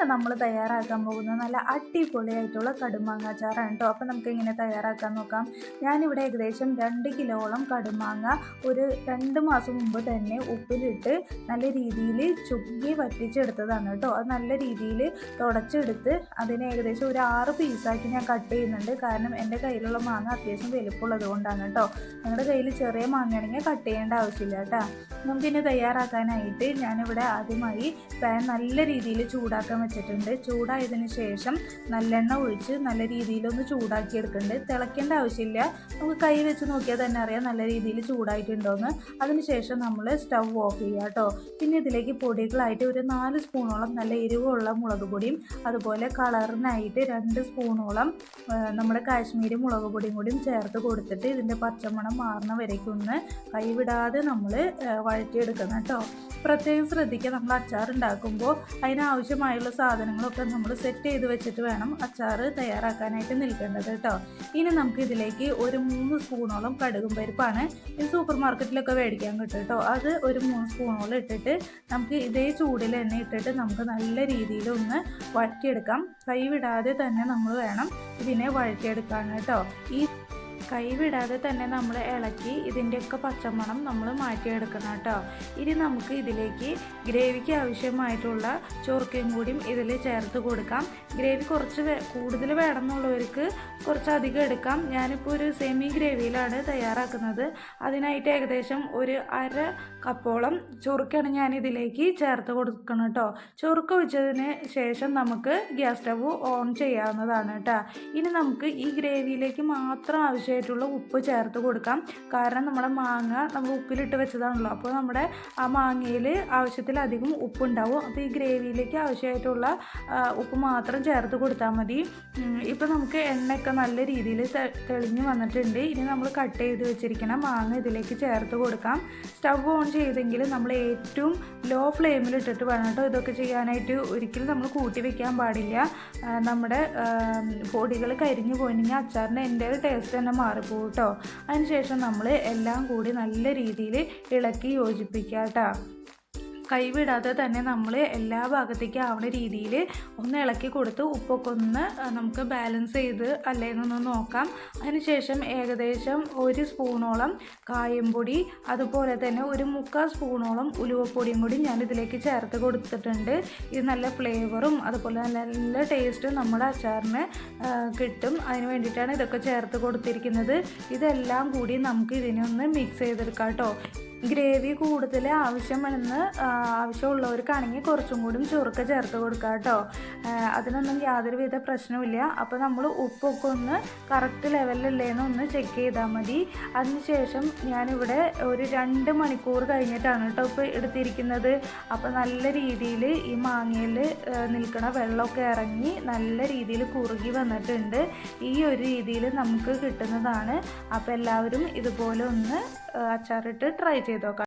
ഇന്ന് നമ്മൾ തയ്യാറാക്കാൻ പോകുന്നത് നല്ല അടിപൊളിയായിട്ടുള്ള കടുമാങ്ങ അച്ചാറാണ് കേട്ടോ അപ്പോൾ നമുക്ക് എങ്ങനെ തയ്യാറാക്കാൻ നോക്കാം. ഞാനിവിടെ ഏകദേശം രണ്ട് കിലോളം കടുമാങ്ങ ഒരു രണ്ട് മാസം മുമ്പ് തന്നെ ഉപ്പിലിട്ട് നല്ല രീതിയിൽ ചുക്കി വറ്റിച്ചെടുത്തതാണ് കേട്ടോ അത് നല്ല രീതിയിൽ തുടച്ചെടുത്ത് അതിനെ ഏകദേശം ഒരു ആറ് പീസാക്കി ഞാൻ കട്ട് ചെയ്യുന്നുണ്ട്. കാരണം എന്റെ കയ്യിലുള്ള മാങ്ങ അത്യാവശ്യം വലുപ്പമുള്ളത് കൊണ്ടാണ് കേട്ടോ നിങ്ങളുടെ കയ്യിൽ ചെറിയ മാങ്ങയാണെങ്കിൽ കട്ട് ചെയ്യേണ്ട ആവശ്യമില്ല കേട്ടോ നമുക്കിനി തയ്യാറാക്കാനായിട്ട് ഞാനിവിടെ ആദ്യമായി പാൻ നല്ല രീതിയിൽ ചൂടാക്കാൻ വെച്ചിട്ടുണ്ട്. ചൂടായതിനു ശേഷം നല്ലെണ്ണ ഒഴിച്ച് നല്ല രീതിയിലൊന്ന് ചൂടാക്കി എടുക്കുന്നുണ്ട് തിളയ്ക്കേണ്ട ആവശ്യമില്ല. നമുക്ക് കൈ വെച്ച് നോക്കിയാൽ തന്നെ അറിയാം നല്ല രീതിയിൽ ചൂടായിട്ടുണ്ടോയെന്ന് അതിനുശേഷം നമ്മൾ സ്റ്റവ് ഓഫ് ചെയ്യുക കേട്ടോ പിന്നെ ഇതിലേക്ക് പൊടികളായിട്ട് ഒരു നാല് സ്പൂണോളം നല്ല എരിവുള്ള മുളക് പൊടിയും അതുപോലെ കളറിനായിട്ട് രണ്ട് സ്പൂണോളം നമ്മുടെ കാശ്മീരി മുളക് പൊടിയും കൂടിയും ചേർത്ത് കൊടുത്തിട്ട് ഇതിന്റെ പച്ചമണം മാറുന്ന വരയ്ക്കൊന്ന് കൈവിടാതെ നമ്മൾ വഴറ്റിയെടുക്കണം കേട്ടോ പ്രത്യേകം ശ്രദ്ധിക്കുക. നമ്മൾ അച്ചാർ ഉണ്ടാക്കുമ്പോൾ അതിനാവശ്യമായുള്ള സാധനങ്ങളൊക്കെ നമ്മൾ സെറ്റ് ചെയ്ത് വെച്ചിട്ട് വേണം അച്ചാർ തയ്യാറാക്കാനായിട്ട് നിൽക്കേണ്ടത് കേട്ടോ. ഇനി നമുക്ക് ഇതിലേക്ക് ഒരു മൂന്ന് സ്പൂണോളം കടുകും പരിപ്പാണ് ഇത് സൂപ്പർ മാർക്കറ്റിലൊക്കെ മേടിക്കാൻ കിട്ടും കേട്ടോ. അത് ഒരു മൂന്ന് സ്പൂണോളം ഇട്ടിട്ട് നമുക്ക് ഇതേ ചൂടിൽ എണ്ണ ഇട്ടിട്ട് നമുക്ക് നല്ല രീതിയിൽ ഒന്ന് വഴറ്റിയെടുക്കാം. കൈ വിടാതെ തന്നെ നമ്മൾ വേണം ഇതിനെ വഴറ്റിയെടുക്കാൻ കേട്ടോ. ഈ കൈവിടാതെ തന്നെ നമ്മൾ ഇളക്കി ഇതിന്റെയൊക്കെ പച്ചമണം നമ്മൾ മാറ്റിയെടുക്കണം കേട്ടോ. ഇനി നമുക്ക് ഇതിലേക്ക് ഗ്രേവിക്ക് ആവശ്യമായിട്ടുള്ള ചോർക്കയും കൂടിയും ഇതിൽ ചേർത്ത് കൊടുക്കാം. ഗ്രേവി കുറച്ച് കൂടുതൽ വേണമെന്നുള്ളവർക്ക് കുറച്ച് അധികം എടുക്കാം. ഞാനിപ്പോൾ ഒരു സെമി ഗ്രേവിയിലാണ് തയ്യാറാക്കുന്നത്. അതിനായിട്ട് ഏകദേശം ഒരു അര കപ്പോളം ചൊറുക്കാണ് ഞാൻ ഇതിലേക്ക് ചേർത്ത് കൊടുക്കണം കേട്ടോ. ചൊറുക്ക് ഒഴിച്ചതിന് ശേഷം നമുക്ക് ഗ്യാസ് സ്റ്റവ് ഓൺ ചെയ്യാവുന്നതാണ് കേട്ടോ. ഇനി നമുക്ക് ഈ ഗ്രേവിയിലേക്ക് മാത്രം ആവശ്യമായിട്ടുള്ള ഉപ്പ് ചേർത്ത് കൊടുക്കാം. കാരണം നമ്മുടെ മാങ്ങ നമ്മൾ ഉപ്പിലിട്ട് വെച്ചതാണല്ലോ. അപ്പോൾ നമ്മുടെ ആ മാങ്ങയിൽ ആവശ്യത്തിലധികം ഉപ്പുണ്ടാവും. അപ്പോൾ ഈ ഗ്രേവിയിലേക്ക് ആവശ്യമായിട്ടുള്ള ഉപ്പ് മാത്രം ചേർത്ത് കൊടുത്താൽ മതി. ഇപ്പോൾ നമുക്ക് എണ്ണയൊക്കെ നല്ല രീതിയിൽ തെളിഞ്ഞ് വന്നിട്ടുണ്ട്. ഇനി നമ്മൾ കട്ട് ചെയ്ത് വെച്ചിരിക്കുന്ന മാങ്ങ ഇതിലേക്ക് ചേർത്ത് കൊടുക്കാം. സ്റ്റവ് ഓൺ ചെയ്തെങ്കിൽ നമ്മൾ ഏറ്റവും ലോ ഫ്ലെയിമിൽ ഇട്ടിട്ട് വേണം കേട്ടോ ഇതൊക്കെ ചെയ്യാനായിട്ട്. ഒരിക്കലും നമ്മൾ കൂട്ടി വെക്കാൻ പാടില്ല. നമ്മുടെ പൊടികൾ കരിഞ്ഞു പോയിട്ടുണ്ടെങ്കിൽ അച്ചാറിന്റെ എന്റെ ഒരു ടേസ്റ്റ് തന്നെ മാറിപ്പോകും കേട്ടോ അതിനുശേഷം നമ്മൾ എല്ലാം കൂടി നല്ല രീതിയിൽ ഇളക്കി യോജിപ്പിക്കുക കേട്ടോ കൈവിടാതെ തന്നെ നമ്മൾ എല്ലാ ഭാഗത്തേക്കും ആവുന്ന രീതിയിൽ ഒന്ന് ഇളക്കി കൊടുത്ത് ഉപ്പൊക്കെ ഒന്ന് നമുക്ക് ബാലൻസ് ചെയ്ത് അല്ലേന്നൊന്ന് നോക്കാം. അതിനുശേഷം ഏകദേശം ഒരു സ്പൂണോളം കായംപൊടി അതുപോലെ തന്നെ ഒരു മുക്കാൽ സ്പൂണോളം ഉലുവപ്പൊടിയും കൂടി ഞാൻ ഇതിലേക്ക് ചേർത്ത് കൊടുത്തിട്ടുണ്ട്. ഇത് നല്ല ഫ്ലേവറും അതുപോലെ നല്ല നല്ല ടേസ്റ്റും നമ്മുടെ അച്ചാറിന് കിട്ടും. അതിന് വേണ്ടിയിട്ടാണ് ഇതൊക്കെ ചേർത്ത് കൊടുത്തിരിക്കുന്നത്. ഇതെല്ലാം കൂടി നമുക്ക് ഇതിനൊന്ന് മിക്സ് ചെയ്തെടുക്കാം കേട്ടോ. ഗ്രേവി കൂടുതൽ ആവശ്യമെന്ന് ആവശ്യമുള്ളവർക്കാണെങ്കിൽ കുറച്ചും കൂടി ചുറുക്ക ചേർത്ത് കൊടുക്കുക കേട്ടോ. അതിനൊന്നും യാതൊരുവിധ പ്രശ്നവുമില്ല. അപ്പോൾ നമ്മൾ ഉപ്പൊക്കെ ഒന്ന് കറക്റ്റ് ലെവലിലല്ലേന്ന് ഒന്ന് ചെക്ക് ചെയ്താൽ മതി. അതിനുശേഷം ഞാനിവിടെ ഒരു രണ്ട് മണിക്കൂർ കഴിഞ്ഞിട്ടാണ് കേട്ടോ ഇപ്പോൾ എടുത്തിരിക്കുന്നത്. അപ്പോൾ നല്ല രീതിയിൽ ഈ മാങ്ങയിൽ നിൽക്കണ വെള്ളമൊക്കെ ഇറങ്ങി നല്ല രീതിയിൽ കുറുകി വന്നിട്ടുണ്ട്. ഈ ഒരു രീതിയിൽ നമുക്ക് കിട്ടുന്നതാണ്. അപ്പോൾ എല്ലാവരും ഇതുപോലെ ഒന്ന് അച്ചാറിട്ട് ട്രൈ ചെയ്ത് നോക്കാം.